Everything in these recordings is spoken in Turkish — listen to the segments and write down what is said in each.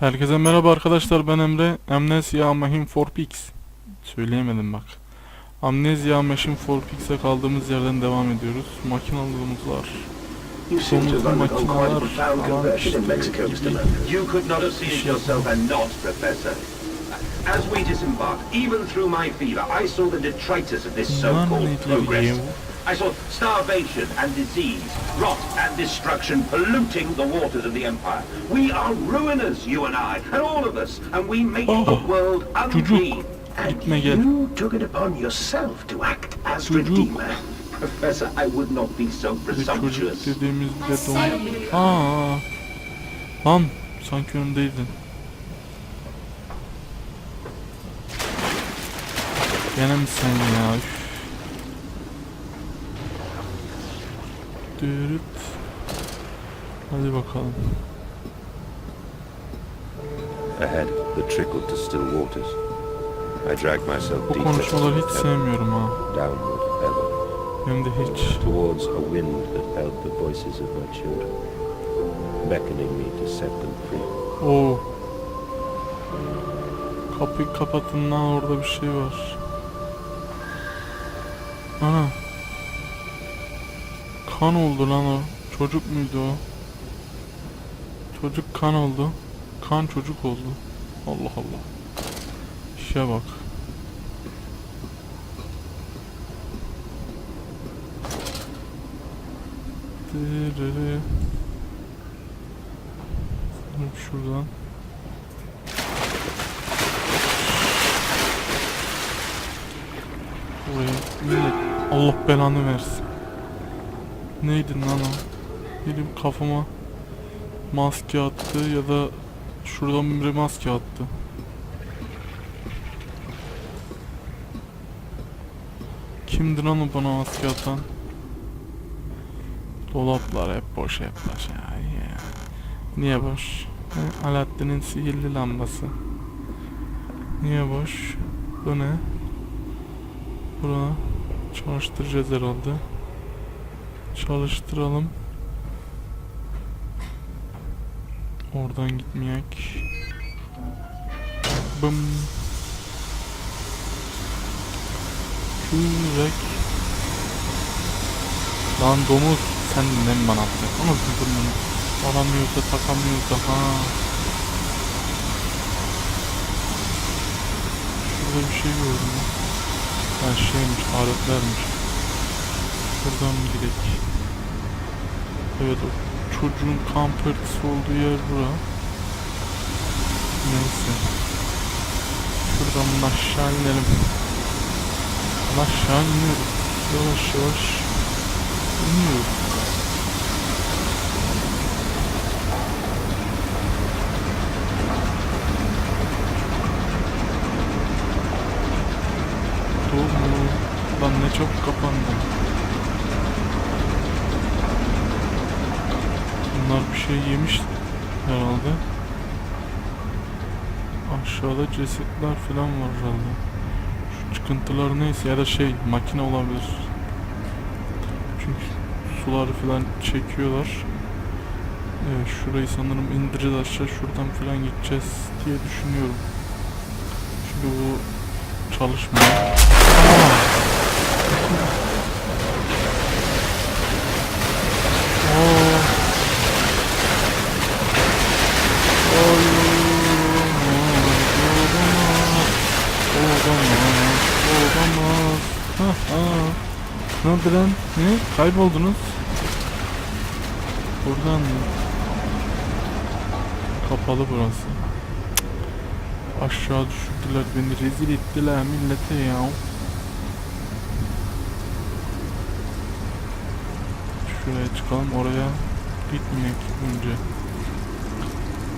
Herkese merhaba arkadaşlar ben Emre. Amnesia Machine 4Pix. Söyleyemedim bak. Amnesia Machine 4Pix'e kaldığımız yerden devam ediyoruz. Makinalarımız var. You seem to have Domuzlu undergone quite a makineler profound falan conversion in işte. As we disembarked, even through my fever, I saw the detritus of this Bunlar so-called neydi progress. Ya? I saw starvation and disease, rot and destruction polluting the waters of the Empire. We are ruiners, you and I, and all of us, and we make Oh, the world unclean. And you took it upon yourself to act as Çocuk. Redeemer. Professor, I would not be so Bir de çocuk presumptuous. dediğimizde don... Aa. Lan sanki önümdeydin. Gene mi sen ya? Üf. Dürüt. Hadi bakalım. Ahead, the trickle to still waters. I dragged myself Bu konuşmaları hiç sevmiyorum ha. downward ever, Hem de hiç. towards a wind that held the voices of my children, beckoning me to set them free. Oo. Kapıyı kapatın lan orada bir şey var. Ana. Kan oldu lan o. Çocuk muydu o? Çocuk kan oldu. Kan çocuk oldu. Allah Allah. İşe bak. Dırırı. Şuradan. Allah belanı versin. Neydi lan o? Benim kafama maske attı ya da şuradan biri maske attı. Kimdi lan o bana maske atan? Dolaplar hep boş hep boş ya. ya. Niye boş? He, Alaaddin'in sihirli lambası. Niye boş? Bu ne? Buna çalıştıracağız herhalde. Çalıştıralım. Oradan gitmeyek. Bım. Kürek. Lan domuz sen ne mi bana atacaksın? Ama bunu takamıyoruz da ha. Şurada bir şey gördüm. Ha şeymiş, aletlermiş. Buradan gidelim? Evet o çocuğun kan pırtısı olduğu yer bura. Neyse. Şuradan aşağı inelim. Aşağı iniyoruz. Yavaş yavaş iniyoruz. Doğru mu? Lan ne çok kapandı. Bunlar bir şey yemiş herhalde. Aşağıda cesetler falan var herhalde. Şu çıkıntılar neyse ya da şey makine olabilir. Çünkü suları falan çekiyorlar. Evet şurayı sanırım indireceğiz aşağı şuradan falan gideceğiz diye düşünüyorum. Çünkü bu çalışmıyor. Aa. Olamaz, olamaz. Ha ha. Lan? Ne? Kayboldunuz. Buradan mı? Kapalı burası. Aşağı düşürdüler beni rezil ettiler millete ya. Şuraya çıkalım oraya gitmeyek önce.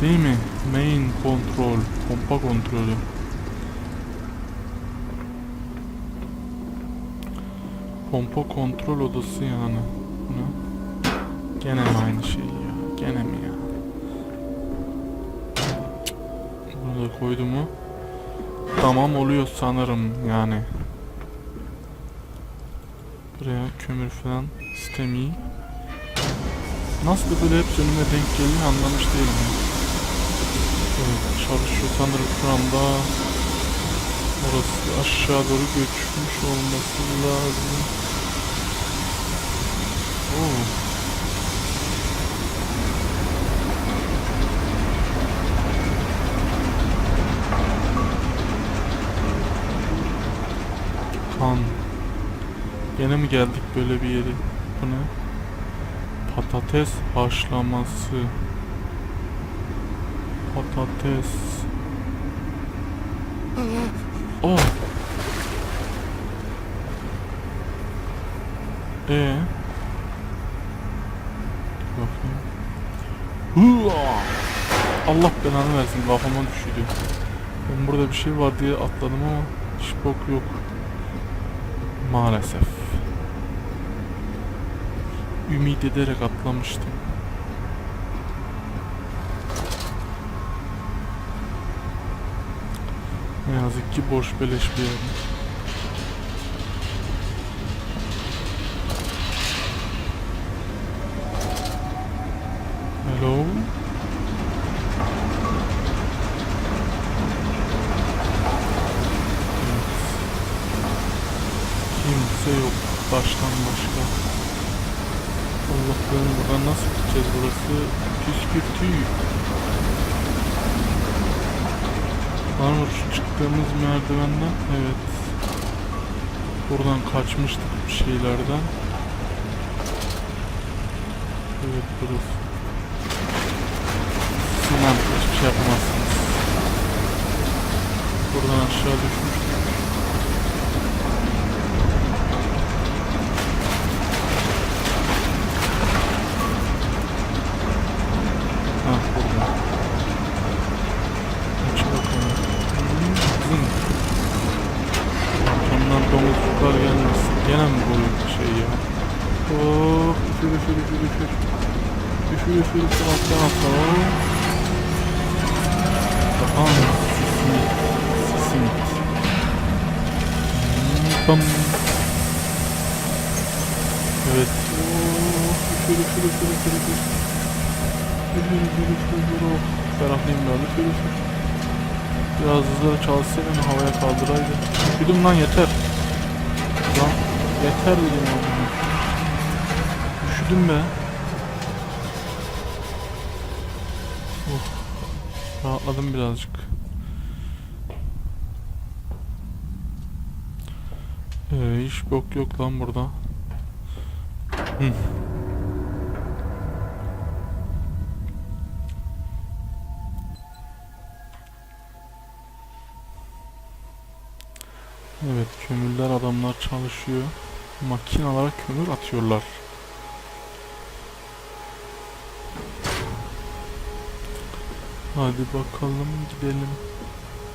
Değil mi? Main kontrol, pompa kontrolü. Pompa kontrol odası yani. Ne? Gene mi aynı şey ya? Gene mi ya? Bunu da koydu mu? Tamam oluyor sanırım yani. Buraya kömür falan istemiyor. Nasıl böyle hep önüme denk geliyor anlamış değilim. Evet. çalışıyor sanırım şu anda. Orası aşağı doğru göçmüş olması lazım. Oo. Kan. Gene mi geldik böyle bir yere? Bu ne? Patates haşlaması. Patates. Oh. Ee. Bakayım. Hıa! Allah belanı versin kafama düşürdü. Ben burada bir şey var diye atladım ama hiç bok yok. Maalesef. Ümit ederek atlamıştım. Ne yazık ki boş beleş bir yer. Hello? Kimse yok baştan başka. Allah benim buradan nasıl gideceğiz burası? Püskürtü. Var mı şu çıktığımız merdivenden? Evet. Buradan kaçmıştık bir şeylerden. Evet burası. Sinan hiçbir şey yapamazsınız. Buradan aşağı düşmüştük. Ha burada. Aç bakalım. Zın. Arkamdan domuzcuklar gelmesin. Gene mi bu şey ya? Oh, üfür üfür üfür üfür. Üfür üfür üfür atla atla. Aha, sismit. Sismit. Hmm, Bam. Evet. Oh, üfür üfür üfür üfür üfür. Üfür üfür üfür üfür. Oh, ferahlayayım ben. Üfür üfür. Biraz hızlı beni havaya kaldıraydı. Üşüdüm lan yeter. Lan yeter dedim ya. Üşüdüm be. Oh. Rahatladım birazcık. Ee, hiç bok yok lan burada. Hı. Evet, kömürler adamlar çalışıyor. Makinalara kömür atıyorlar. Hadi bakalım gidelim.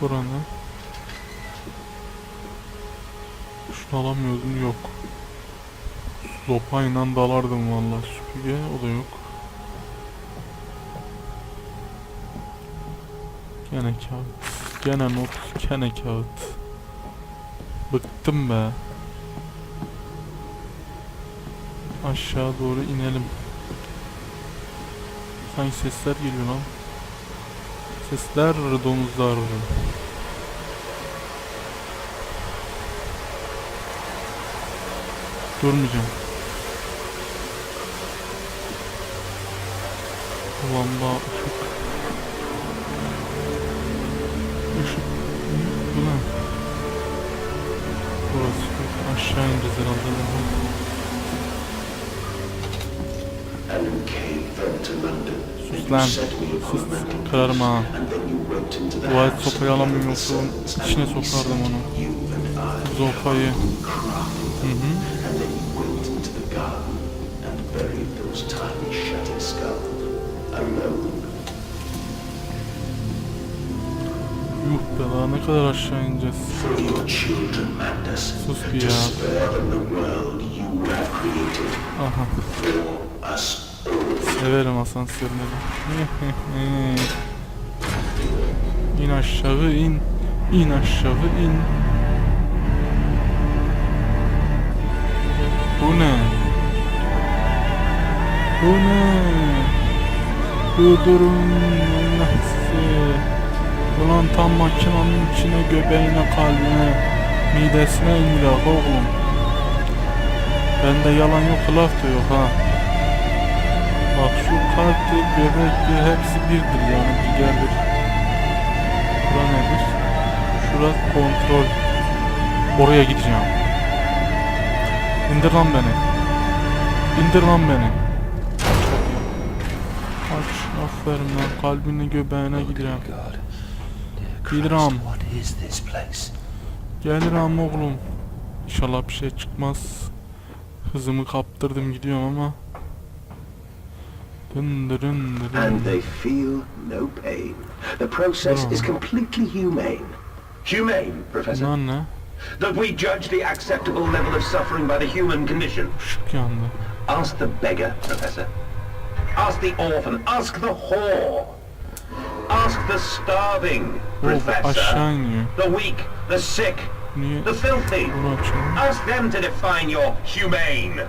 Buranı. Şunu alamıyordum yok. Sopayla dalardım vallahi süpürge o da yok. Gene kağıt. Gene not. Gene kağıt. Bıktım be. Aşağı doğru inelim. Sanki sesler geliyor lan. Sesler domuzlar. Durmayacağım. Lamba ışık. Işık. Bu ne? Burası aşağı ineceğiz herhalde. Sus lan. Sus. Kırarım ha. Hands of sopayı alamıyorum yoksa içine sokardım onu. Crafted Hı hı. Yuh be daha ne kadar aşağı ineceğiz. Sus bir ya. Aha. Severim asansörleri. in aşağı in. İn aşağı in. Bu ne? Bu ne? Durdurun nasıl? Lan tam makinanın içine, göbeğine, kalbine, midesine indiler oğlum. Bende yalan yok, laf da yok ha. Bak şu kalpti, göbekti, hepsi birdir yani ciğerdir. Bura nedir? Şura kontrol. Oraya gideceğim. İndir lan beni. İndir lan beni. Aç, aferin lan. Kalbini göbeğine is this place? Gelirim oğlum. İnşallah bir şey çıkmaz. Hızımı kaptırdım gidiyorum ama. Dın dırın dırın. And they feel no pain. The process is oh. completely humane. Humane, Professor. Bunlar ne? That we judge the acceptable level of suffering by the human condition. Ask the beggar, Professor. Ask the orphan. Ask the whore. Ask the starving, Oh, Professor. The weak, the sick, the filthy. Ask them to define your humane.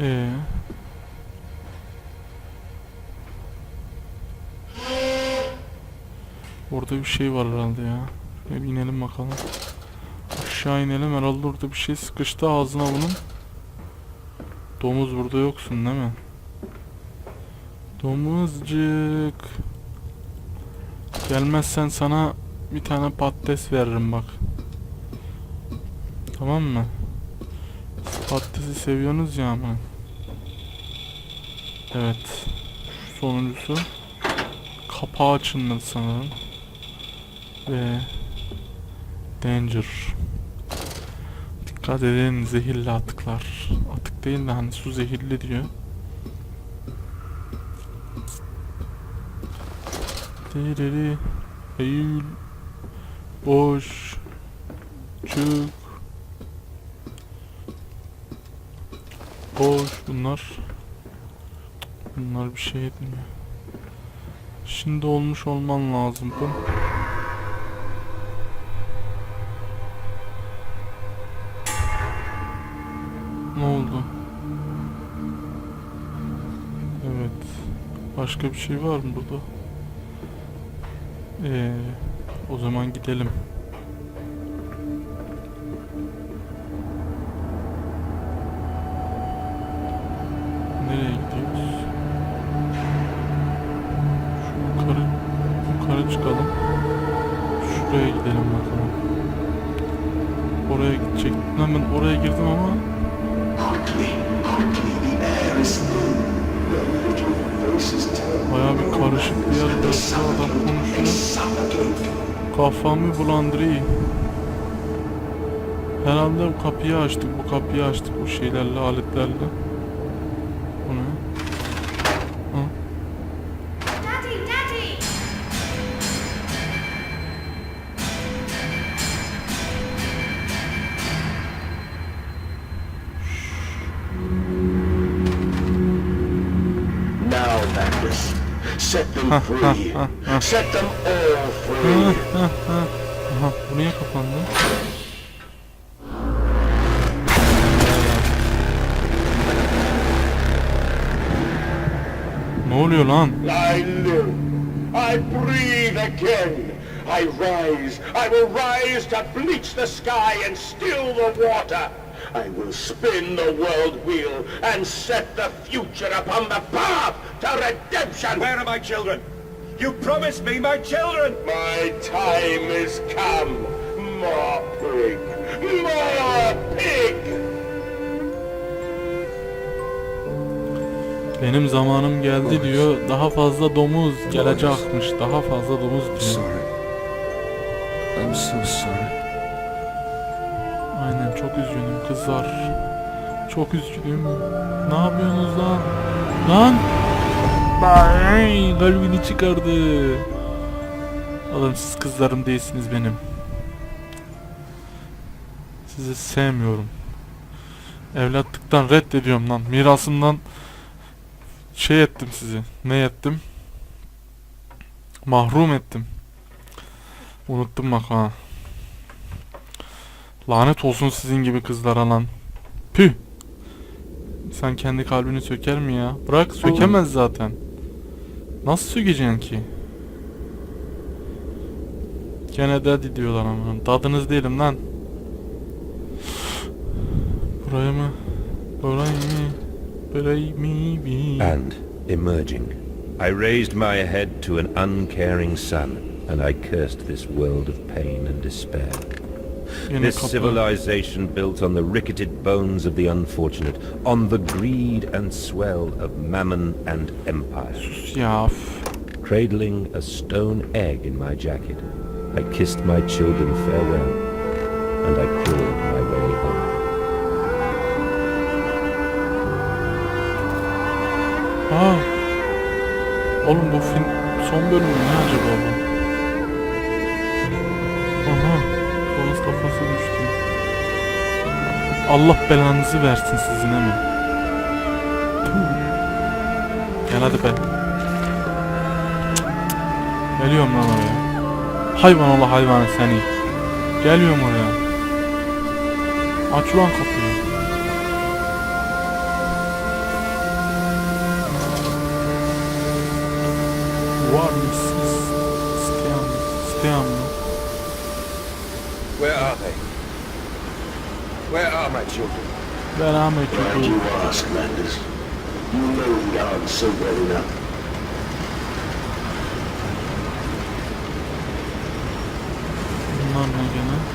Ee. Orada bir şey var herhalde ya. Şöyle bir inelim bakalım. Aşağı inelim herhalde orada bir şey sıkıştı ağzına bunun. Domuz burada yoksun değil mi? Domuzcuk. Gelmezsen sana bir tane patates veririm bak. Tamam mı? Patatesi seviyorsunuz ya ama. Evet. Sonuncusu. Kapağı açılmadı sanırım. Ve Danger. Dikkat edin zehirli atıklar. Atık değil de hani su zehirli diyor. Diriri. Eylül. Boş. Çık. Boş bunlar. Bunlar bir şey etmiyor. Şimdi olmuş olman lazım bu. Ne oldu? Evet. Başka bir şey var mı burada? Ee, o zaman gidelim. Kafamı bulandırıyor. Herhalde bu kapıyı açtık. Bu kapıyı açtık bu şeylerle, aletlerle. Them free. Set them all free. Aha, bu niye kapandı? Ne oluyor lan? I live. I breathe again. I rise. I will rise to bleach the sky and still the water. I will spin the world wheel and set the future upon the path to redemption. Where are my children? You promised me my children! My time is come. More pig. More pig. Benim zamanım geldi diyor. Daha fazla domuz gelecekmiş. Daha fazla domuz diyor. Sorry. I'm so sorry. Aynen çok üzgünüm kızlar. Çok üzgünüm. Ne yapıyorsunuz lan? Lan! Ay, kalbini çıkardı. Oğlum siz kızlarım değilsiniz benim. Sizi sevmiyorum. Evlatlıktan reddediyorum lan. Mirasımdan şey ettim sizi. Ne ettim? Mahrum ettim. Unuttum bak ha. Lanet olsun sizin gibi kızlara lan. Püh. İnsan kendi kalbini söker mi ya? Bırak sökemez zaten. Nasıl sökeceksin ki? Gene daddy diyorlar ama. Tadınız değilim lan. Buraya mı? Buraya mı? Buraya mı? And, emerging, I raised my head to an uncaring sun, and I cursed this world of pain and despair. Yine This civilization built on the ricketed bones of the unfortunate, on the greed and swell of mammon and empire. Üf. Cradling a stone egg in my jacket, I kissed my children farewell, and I crawled my way home. Aa. Oğlum bu film son bölümü ne acaba bu? Allah belanızı versin sizin. Tüh. Gel hadi be. Geliyorum lan oraya. Hayvan ola hayvanı seni. Geliyorum oraya. Aç ulan kapıyı. Var mısınız? İsteyen mi? İsteyen mi? Where are they? Where are my children? Ben Ahmet Why do you ask, Landers? You know the answer well enough. Bunlar ne gene?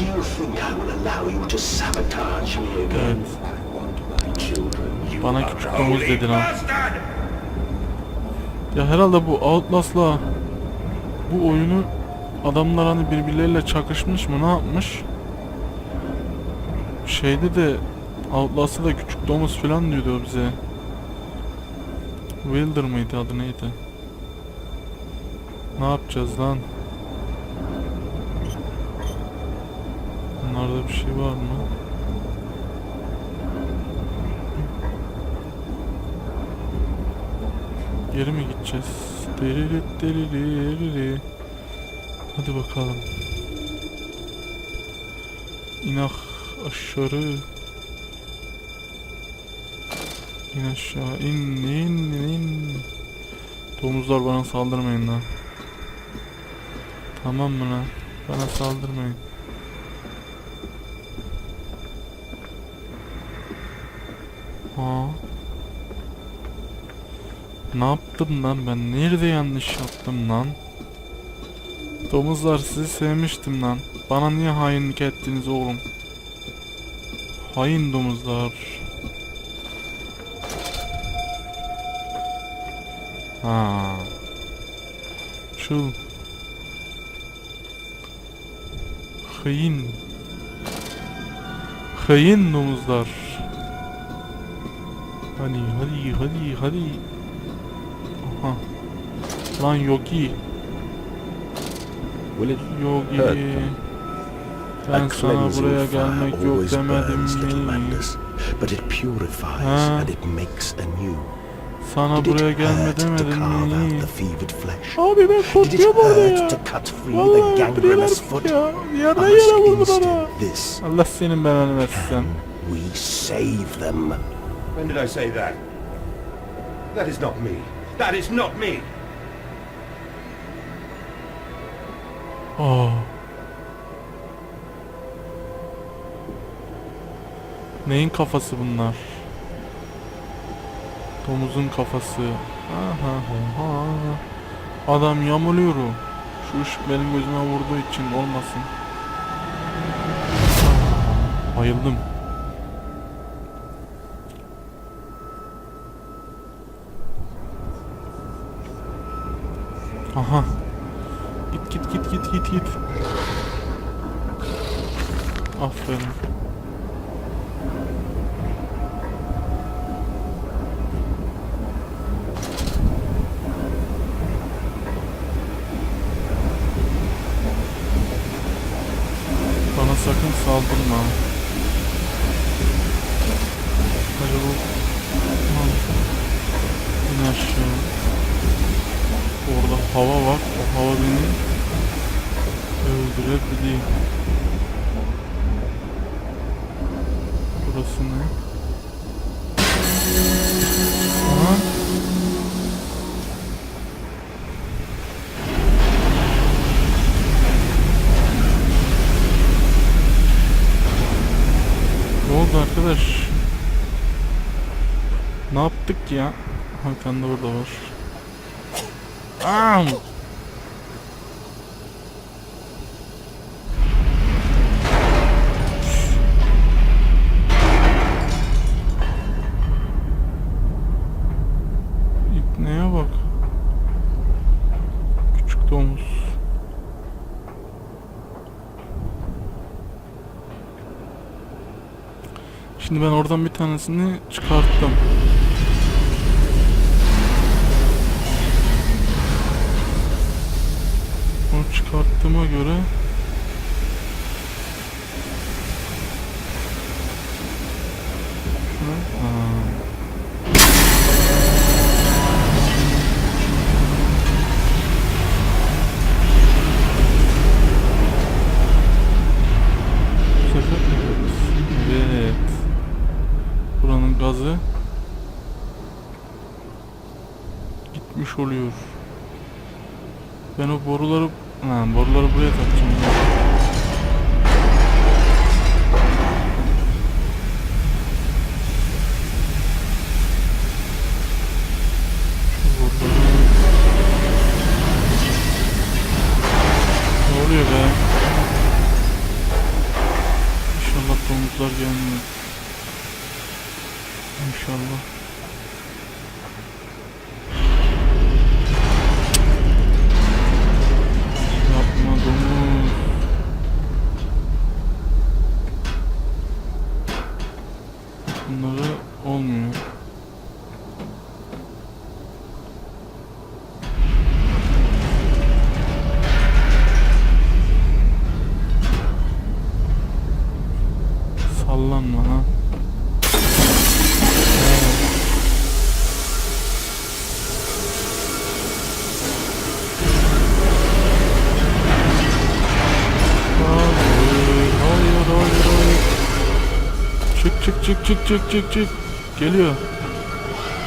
Do you think I will allow you to sabotage me again? Evet. I want my children. You Bana küçük domuz ha. Bastard! Ya herhalde bu Outlast'la bu oyunu adamlar hani birbirleriyle çakışmış mı ne yapmış? Şeyde de Outlast'ta da küçük domuz falan diyordu bize. Wilder mıydı adı neydi? Ne yapacağız lan? Bunlarda bir şey var mı? Geri mi gideceğiz? Deririt deriririri. Hadi bakalım. İnak aşağı. İn aşağı. İn in in. Domuzlar bana saldırmayın lan. Tamam mı lan? Bana saldırmayın. Ne yaptım lan ben? Nerede yanlış yaptım lan? Domuzlar sizi sevmiştim lan. Bana niye hainlik ettiniz oğlum? Hain domuzlar. Ha. Çıl. Hain. Hain domuzlar. Hadi hadi hadi hadi. Aha. Lan Yogi. Will it Yogi. hurt Ben sana buraya gelmek yok always demedim burns, little mi? But it purifies Ha. and it makes anew. Sana Did it buraya gelme hurt to demedim carve out mi? the fevered flesh? Abi ben Did it korkuyorum orada ya. hurt to cut free the Vallahi foot? ya. Yerden yere vurdular ha. instead this. Allah senin belanı versin. We save them? When did I say that? That is not me. That is not me. Oh. Neyin kafası bunlar? Domuzun kafası. Aha, aha. Adam yamuluyor. Şu ışık benim gözüme vurduğu için olmasın. Bayıldım. Aha. Git git git git git git. Aferin. Bana sakın saldırma. Acaba... Ha. İn aşağı. Hava var. O hava beni öldürebilir. Burası ne? Oldu arkadaş? Ne yaptık ya? Ha bir tane de burada var. Am! İpneye bak. Küçük domuz. Şimdi ben oradan bir tanesini çıkarttım. Çıkarttığıma göre gazı gitmiş oluyor. Ben o boruları ha, boruları buraya takacağım. Çık, çık, çık, çık. Geliyor.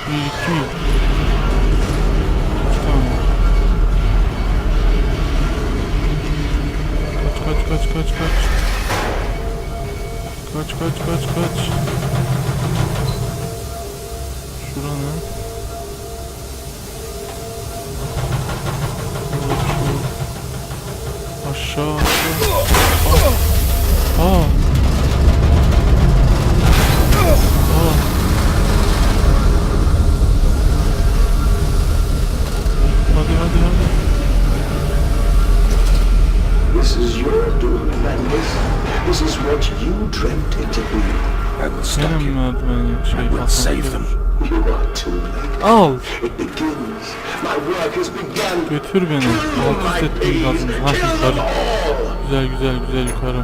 Bir, iki. İki tane. Kaç, kaç, kaç, kaç, kaç. Kaç, kaç, kaç, kaç. Şura ne? Şurada şu. Aşağı, aşağı. Götür beni. Alt üst ettiğin gazını. Ha yukarı. Güzel güzel güzel yukarı.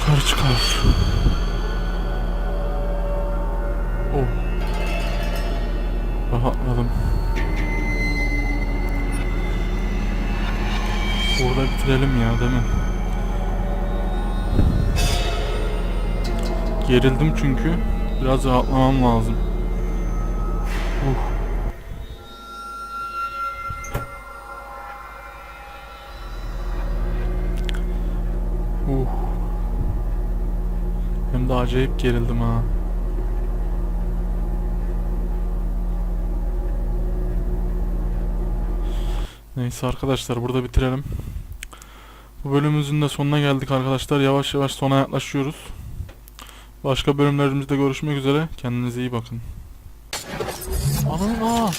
Yukarı çıkar. Oh. Rahatladım. Burada bitirelim ya değil mi? Gerildim çünkü. Biraz rahatlamam lazım. Uh. Acayip gerildim ha. Neyse arkadaşlar burada bitirelim. Bu bölümümüzün de sonuna geldik arkadaşlar. Yavaş yavaş sona yaklaşıyoruz. Başka bölümlerimizde görüşmek üzere. Kendinize iyi bakın. Ananın aa.